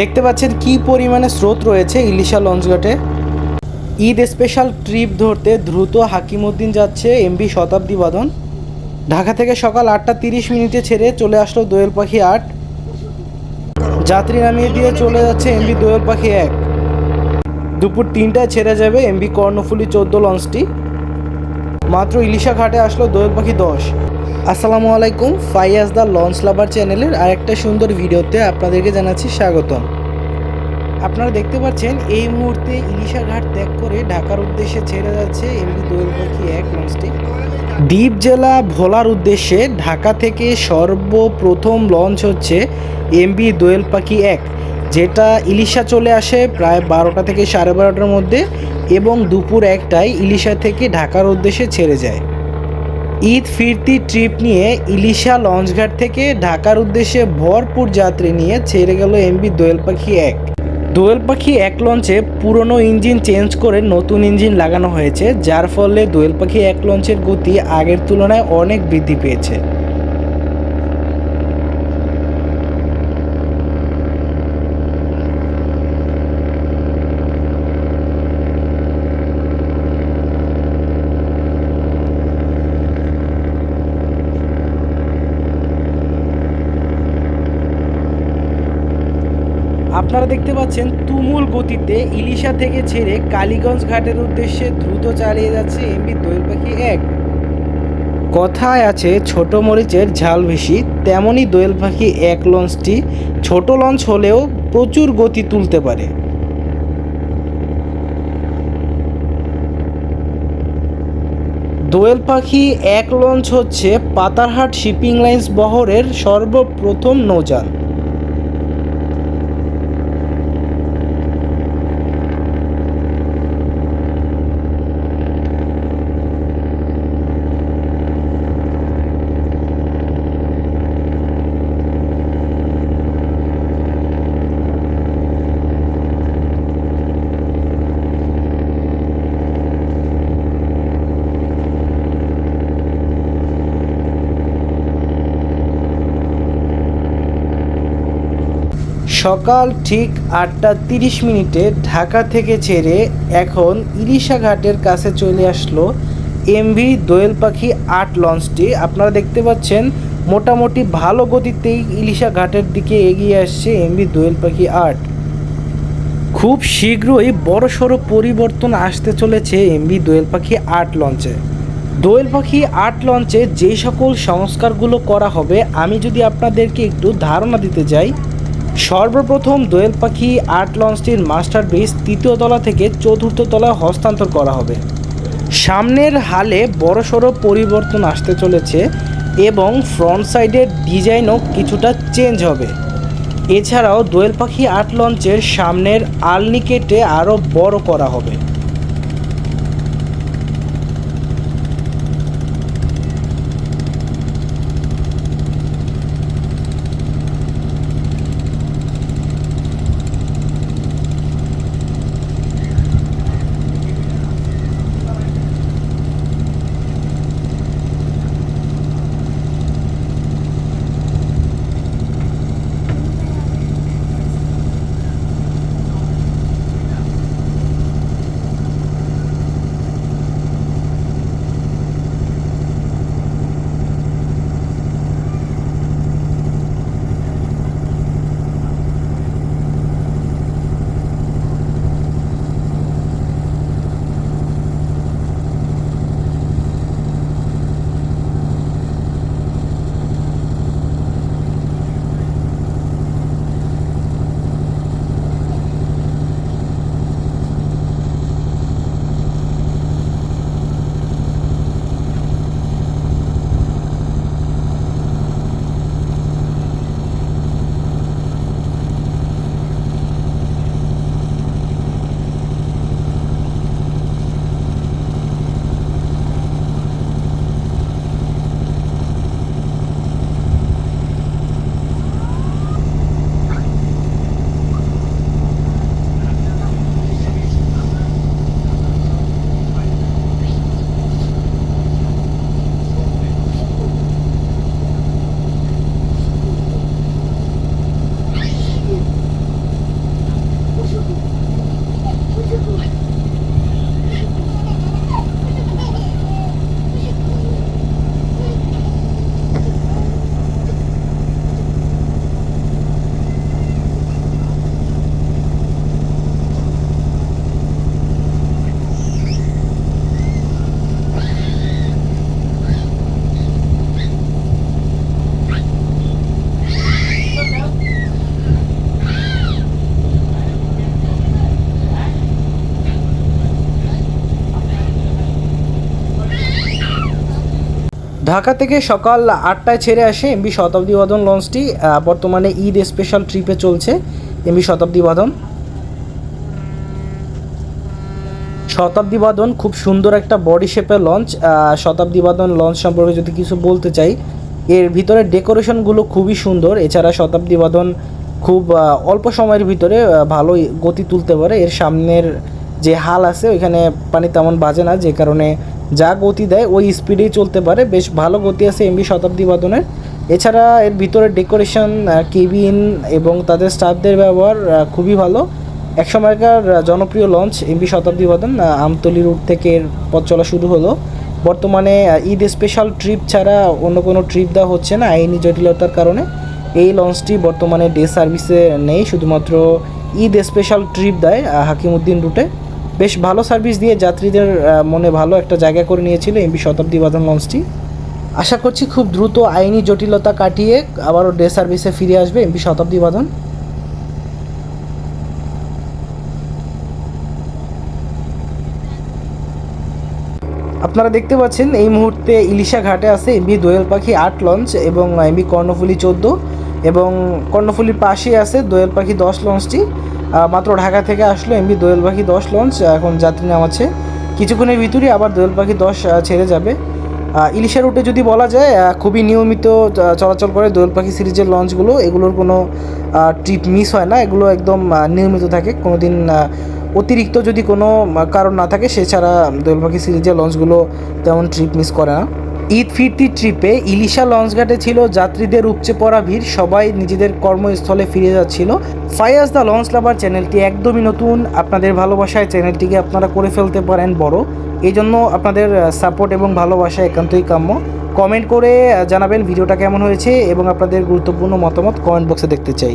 দেখতে পাচ্ছেন কি পরিমাণে স্রোত রয়েছে ইলিশা লঞ্চঘাটে ঈদ স্পেশাল ট্রিপ ধরতে দ্রুত হাকিমউদ্দিন যাচ্ছে এমবি শতাব্দী বাদন। ঢাকা থেকে সকাল আটটা তিরিশ মিনিটে ছেড়ে চলে আসলো দোয়েল পাখি আট। যাত্রী নামিয়ে দিয়ে চলে যাচ্ছে এমবি দোয়েল পাখি এক। দুপুর তিনটায় ছেড়ে যাবে এমবি কর্ণফুলি চোদ্দ লঞ্চটি। মাত্র ইলিশা ঘাটে আসলো দোয়েল পাখি দশ। আসসালামু আলাইকুম, ফাইয়াজ দ্য লঞ্চ লাভার চ্যানেলের আরেকটা সুন্দর ভিডিওতে আপনাদেরকে জানাচ্ছি স্বাগতম। আপনারা দেখতে পাচ্ছেন, এই মুহূর্তে ইলিশা ঘাট ত্যাগ করে ঢাকার উদ্দেশ্যে ছেড়ে যাচ্ছে এমবি দোয়েল পাখি এক লঞ্চটি। দ্বীপ জেলা ভোলার উদ্দেশ্যে ঢাকা থেকে সর্বপ্রথম লঞ্চ হচ্ছে এমবি দোয়েল পাখি এক। যেটা ইলিশা চলে আসে প্রায় বারোটা থেকে সাড়ে বারোটার মধ্যে এবং দুপুর একটায় ইলিশা থেকে ঢাকার উদ্দেশ্যে ছেড়ে যায়। ঈদ, ফিরতি ট্রিপ নিয়ে ইলিশা লঞ্চঘাট থেকে ঢাকার উদ্দেশ্যে ভরপুর যাত্রী নিয়ে ছেড়ে গেল এমবি দোয়েল পাখি এক। দোয়েল পাখি এক লঞ্চে পুরনো ইঞ্জিন চেঞ্জ করে নতুন ইঞ্জিন লাগানো হয়েছে, যার ফলে দোয়েল পাখি এক লঞ্চের গতি আগের তুলনায় অনেক বৃদ্ধি পেয়েছে। আপনারা দেখতে পাচ্ছেন তুমুল গতিতে ইলিশা থেকে ছেড়ে কালীগঞ্জ ঘাটের উদ্দেশ্যে দ্রুত চালিয়ে যাচ্ছে এমবি দোয়েল পাখি এক। কথায় আছে, ছোট মরিচের ঝাল বেশি, তেমনই দোয়েল পাখি এক লঞ্চটি ছোট লঞ্চ হলেও প্রচুর গতি তুলতে পারে। দোয়েল পাখি এক লঞ্চ হচ্ছে পাতারহাট শিপিং লাইন্স বহরের সর্বপ্রথম নৌযান। সকাল ঠিক আটটা তিরিশ মিনিটে ঢাকা থেকে ছেড়ে এখন ইলিশা ঘাটের কাছে চলে আসলো এমভি দোয়েল পাখি আট লঞ্চটি। আপনারা দেখতে পাচ্ছেন, মোটামুটি ভালো গতিতেই ইলিশা ঘাটের দিকে এগিয়ে আসছে এমভি দোয়েল পাখি আট। খুব শীঘ্রই বড়সড় পরিবর্তন আসতে চলেছে এমভি দোয়েল পাখি আট লঞ্চে। দোয়েল পাখি আট লঞ্চে যে সকল সংস্কারগুলো করা হবে, আমি যদি আপনাদেরকে একটু ধারণা দিতে যাই সর্বপ্রথম দোয়েল পাখি আর্ট লঞ্চটির মাস্টার ব্রিজ তৃতীয় তলা থেকে চতুর্থ তলায় হস্তান্তর করা হবে। সামনের হালে বড়সড় পরিবর্তন আসতে চলেছে এবং ফ্রন্ট সাইডের ডিজাইনও কিছুটা চেঞ্জ হবে। এছাড়াও দোয়েল পাখি আর্ট লঞ্চের সামনের আলনিকেটে আরও বড় করা হবে। ঢাকা থেকে সকাল আটটায় ছেড়ে আসে এমবি শতাব্দী বাদন লঞ্চটি বর্তমানে ঈদ স্পেশাল ট্রিপে চলছে এমবি শতাব্দী বাদন। শতাব্দী বাদন খুব সুন্দর একটা বডি শেপের লঞ্চ শতাব্দী বাদন লঞ্চ সম্পর্কে যদি কিছু বলতে চাই, এর ভিতরে ডেকোরেশনগুলো খুবই সুন্দর, এছাড়া শতাব্দী বাদন খুব অল্প সময়ের ভিতরে ভালো গতি তুলতে পারে। এর সামনের যে হাল আছে, ওইখানে পানি তেমন বাজে না, যে কারণে যা গতি দেয়, ওই স্পিডেই চলতে পারে। বেশ ভালো গতি আছে এমবি শতাব্দী বাদনের এছাড়া এর ভিতরে ডেকোরেশন কেবিন এবং তাদের স্টাফদের ব্যবহার খুবই ভালো। এক সময়কার জনপ্রিয় লঞ্চ এমবি শতাব্দী বাদন আমতলি রুট থেকে এর পথ চলা শুরু হলো। বর্তমানে ঈদ স্পেশাল ট্রিপ ছাড়া অন্য কোনো ট্রিপ দেওয়া হচ্ছে না, আইনি জটিলতার কারণে। এই লঞ্চটি বর্তমানে ডে সার্ভিসে নেই, শুধুমাত্র ঈদ স্পেশাল ট্রিপ দেয় হাকিমউদ্দিন রুটে বেশ ভালো সার্ভিস দিয়ে যাত্রীদের মনে ভালো একটা জায়গা করে নিয়েছিল এমবি শতাব্দী বাদন লঞ্চটি। আশা করছি খুব দ্রুত আইনি জটিলতা কাটিয়ে আবারও ডে সার্ভিসে ফিরে আসবে এমপি শতাব্দী বাদন আপনারা দেখতে পাচ্ছেন, এই মুহূর্তে ইলিশা ঘাটে আছে এমবি দোয়েল পাখি আট লঞ্চ এবং, এমবি কর্ণফুলি চোদ্দ এবং কর্ণফুলির পাশে আছে দোয়েল পাখি দশ লঞ্চটি। মাত্র ঢাকা থেকে আসলো এমবি দোয়েল পাখি দশ লঞ্চ এখন যাত্রী নামাচ্ছে কিছুক্ষণের ভিতরেই আবার দোয়েল পাখি দশ ছেড়ে যাবে। ইলিশা রুটে যদি বলা যায় খুবই নিয়মিত চলাচল করে দোয়েল পাখি সিরিজের লঞ্চগুলো এগুলোর কোনো ট্রিপ মিস হয় না। এগুলো একদম নিয়মিত থাকে। কোনো দিন অতিরিক্ত যদি কোনো কারণ না থাকে সেছাড়া দোয়েল পাখি সিরিজের লঞ্চগুলো তেমন ট্রিপ মিস করে না। ঈদ ফিরতি ট্রিপে ইলিশা লঞ্চঘাটে ছিল যাত্রীদের উপচে পড়া ভিড়, সবাই নিজেদের কর্মস্থলে ফিরে যাচ্ছিল। ফায়াজ দ্য লঞ্চ লাভার চ্যানেলটি একদমই নতুন, আপনাদের ভালোবাসায় চ্যানেলটিকে আপনারা করে ফেলতে পারেন বড়। এই জন্য আপনাদের সাপোর্ট এবং ভালোবাসা একান্তই কাম্য। কমেন্ট করে জানাবেন ভিডিওটা কেমন হয়েছে এবং আপনাদের গুরুত্বপূর্ণ মতামত কমেন্ট বক্সে দেখতে চাই।